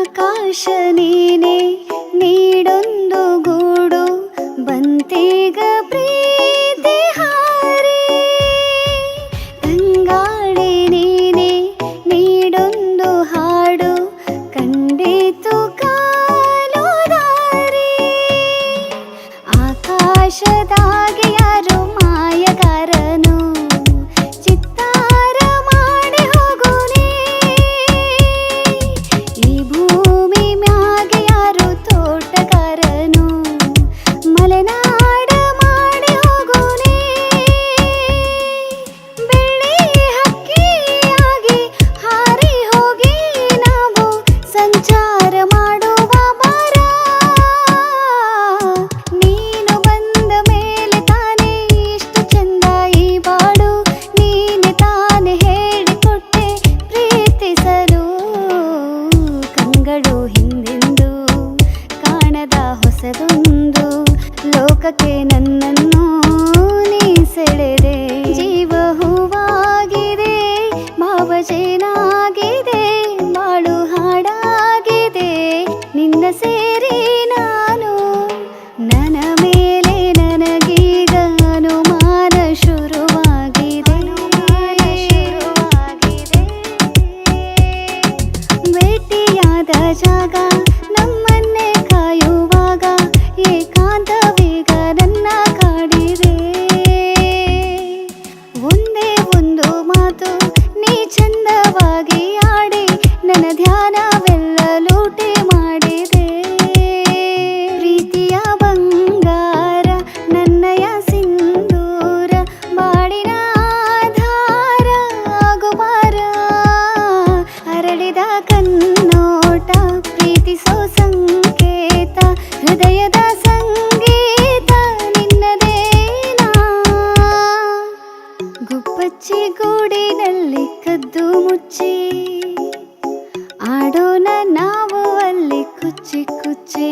ആകാശനീനെ ಲೋಕಕ್ಕೆ ನನ್ನನ್ನು ನೀ ಸೆಳೆದೆ ಜೀವ ಹೂವಾಗಿದೆ ಭಾವಚೇನಾಗಿದೆ ಬಾಳು ಹಾಡಾಗಿದೆ. ನಿನ್ನ ಸೇ ಶಾಂತಿಸೋ ಸಂಕೇತ ಹೃದಯದ ಸಂಗೀತ ನಿನ್ನದೇನಾ ಗುಪ್ಪಚ್ಚಿ ಗೂಡಿನಲ್ಲಿ ಕದ್ದು ಮುಚ್ಚಿ ಆಡೋಣ ನಾವು ಅಲ್ಲಿ ಕುಚ್ಚಿ ಕುಚ್ಚಿ.